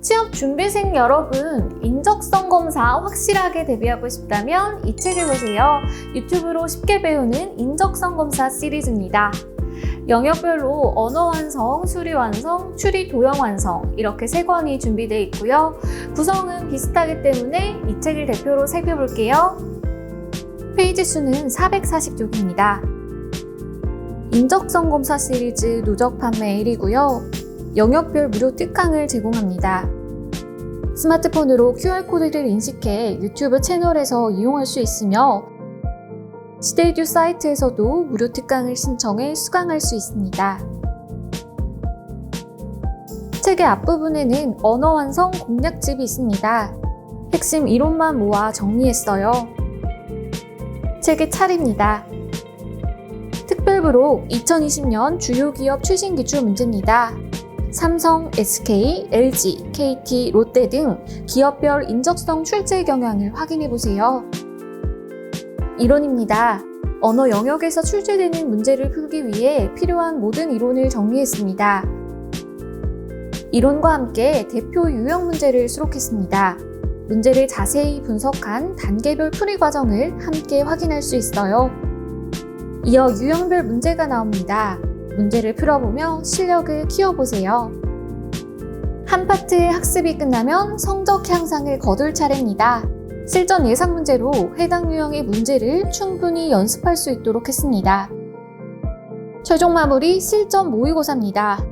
취업 준비생 여러분, 인적성 검사 확실하게 대비하고 싶다면 이 책을 보세요. 유튜브로 쉽게 배우는 인적성 검사 시리즈입니다. 영역별로 언어 완성, 수리 완성, 추리 도형 완성 이렇게 세 권이 준비되어 있고요. 구성은 비슷하기 때문에 이 책을 대표로 살펴볼게요. 페이지 수는 440쪽입니다. 인적성 검사 시리즈 누적 판매 1위고요. 영역별 무료 특강을 제공합니다. 스마트폰으로 QR코드를 인식해 유튜브 채널에서 이용할 수 있으며 시데이듀 사이트에서도 무료 특강을 신청해 수강할 수 있습니다. 책의 앞부분에는 언어 완성 공략집이 있습니다. 핵심 이론만 모아 정리했어요. 책의 차례입니다. 특별부록 2020년 주요 기업 최신 기출 문제입니다. 삼성, SK, LG, KT, 롯데 등 기업별 인적성 출제 경향을 확인해 보세요. 이론입니다. 언어 영역에서 출제되는 문제를 풀기 위해 필요한 모든 이론을 정리했습니다. 이론과 함께 대표 유형 문제를 수록했습니다. 문제를 자세히 분석한 단계별 풀이 과정을 함께 확인할 수 있어요. 이어 유형별 문제가 나옵니다. 문제를 풀어보며 실력을 키워보세요. 한 파트의 학습이 끝나면 성적 향상을 거둘 차례입니다. 실전 예상 문제로 해당 유형의 문제를 충분히 연습할 수 있도록 했습니다. 최종 마무리 실전 모의고사입니다.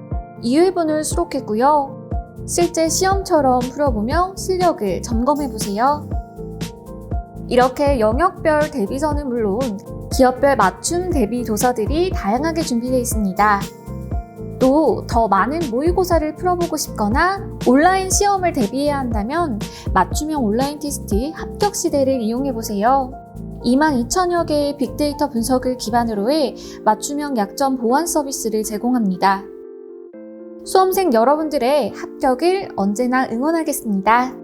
2회분을 수록했고요. 실제 시험처럼 풀어보며 실력을 점검해보세요. 이렇게 영역별 대비서는 물론 기업별 맞춤 대비 도서들이 다양하게 준비되어 있습니다. 또 더 많은 모의고사를 풀어보고 싶거나 온라인 시험을 대비해야 한다면 맞춤형 온라인 테스트 합격 시대를 이용해 보세요. 22,000여 개의 빅데이터 분석을 기반으로 해 맞춤형 약점 보완 서비스를 제공합니다. 수험생 여러분들의 합격을 언제나 응원하겠습니다.